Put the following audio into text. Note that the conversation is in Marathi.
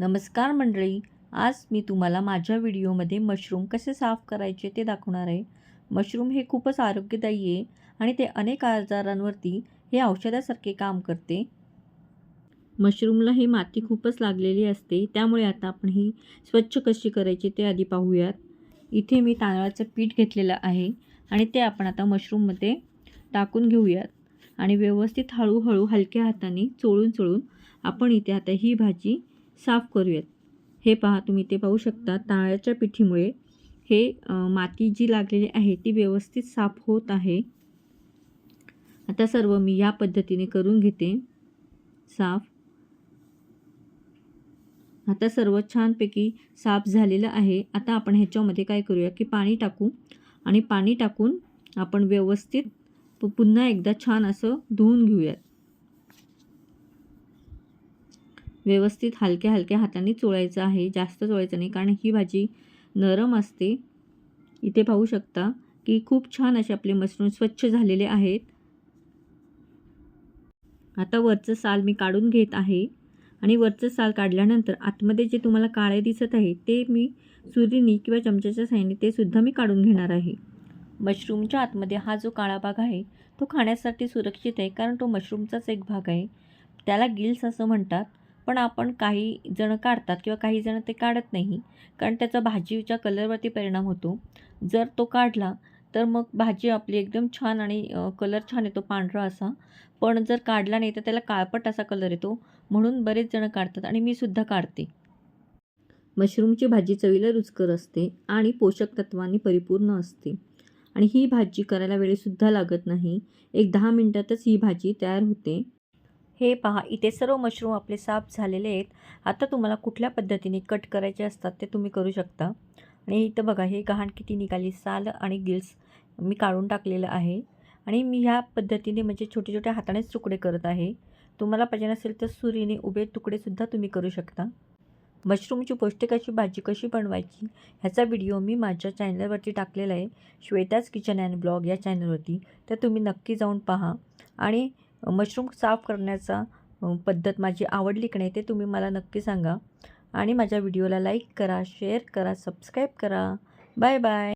नमस्कार मंडळी आज मी तुम्हाला माझ्या व्हिडिओमध्ये मशरूम कसे साफ करायचे ते दाखवणार आहे. मशरूम हे खूपच आरोग्यदायी आहे आणि ते अनेक आजारांवरती हे औषधासारखे काम करते. मशरूमला ही माती खूपच लागलेली असते त्यामुळे आता आपण ही स्वच्छ कशी करायची ते आधी पाहूयात. इथे मी तांदळाचं पीठ घेतलेलं आहे आणि ते आपण आता मशरूममध्ये टाकून घेऊयात. आणि व्यवस्थित हळूहळू हलक्या हाताने चोळून चोळून आपण इथे आता ही भाजी साफ करूयात. हे पहा तुम्ही ते पाहू शकता तांदळाच्या पिठीमुळे हे माती जी लागलेली आहे ती व्यवस्थित साफ होत आहे. आता सर्व मी या पद्धतीने करून घेते साफ. आता सर्व छानपैकी साफ झालेलं आहे. आता आपण ह्याच्यामध्ये काय करूया की पाणी टाकू आणि पाणी टाकून आपण व्यवस्थित पुन्हा एकदा छान असं धुवून घेऊयात. व्यवस्थित हलक्या हलक्या हाताने चोळायचं आहे. जास्त चोळायचं नाही कारण ही भाजी नरम असते. इथे पाहू शकता की खूप छान असे आपले मशरूम स्वच्छ झालेले आहेत. आता वरचं साल मी काढून घेत आहे आणि वरचं साल काढल्यानंतर आतमध्ये जे तुम्हाला काळे दिसत आहे ते मी सुरीनी किंवा चमच्याच्या साहाय्याने ते सुद्धा मी काढून घेणार आहे. मशरूमच्या आतमध्ये हा जो काळा भाग आहे तो खाण्यासाठी सुरक्षित आहे कारण तो मशरूमचाच एक भाग आहे. त्याला गिल्स असं म्हणतात. पण आपण काही जण काढतात किंवा काही जण ते काढत नाही कारण त्याचा भाजीच्या कलरवरती परिणाम होतो. जर तो काढला तर मग भाजी आपली एकदम छान आणि कलर छान येतो पांढरा असा. पण जर काढला नाही तर त्याला काळपट असा कलर येतो. म्हणून बरेच जण काढतात आणि मी सुद्धा काढते. मशरूमची भाजी चवीला रुचकर असते आणि पोषक तत्वांनी परिपूर्ण असते. आणि ही भाजी करायला वेळसुद्धा लागत नाही. एक दहा मिनटातच ही भाजी तयार होते. हे पहा इथे सर्व मशरूम आपले साफ झालेले आहेत. आता तुम्हाला कुठल्या पद्धतीने कट करायचे असतात ते तुम्ही करू शकता. आणि इथं बघा हे गहाण किती निघाली साल आणि गिल्स मी काढून टाकलेलं आहे. आणि मी ह्या पद्धतीने म्हणजे छोटे छोटे हातानेच तुकडे करत आहे. तुम्हाला पाहिजे नसेल तर सुरीने उभे तुकडेसुद्धा तुम्ही करू शकता. मशरूमची पौष्टिक अशी भाजी कशी बनवायची ह्याचा व्हिडिओ मी माझ्या चॅनलवरती टाकलेला आहे. श्वेताज किचन अँड ब्लॉग या चॅनलवरती. तर तुम्ही नक्की जाऊन पहा. आणि मशरूम साफ करण्याचा पद्धत माझी आवडली की नाही ते तुम्ही मला नक्की सांगा. आणि माझ्या व्हिडिओला लाईक करा शेअर करा सबस्क्राईब करा. Bye bye.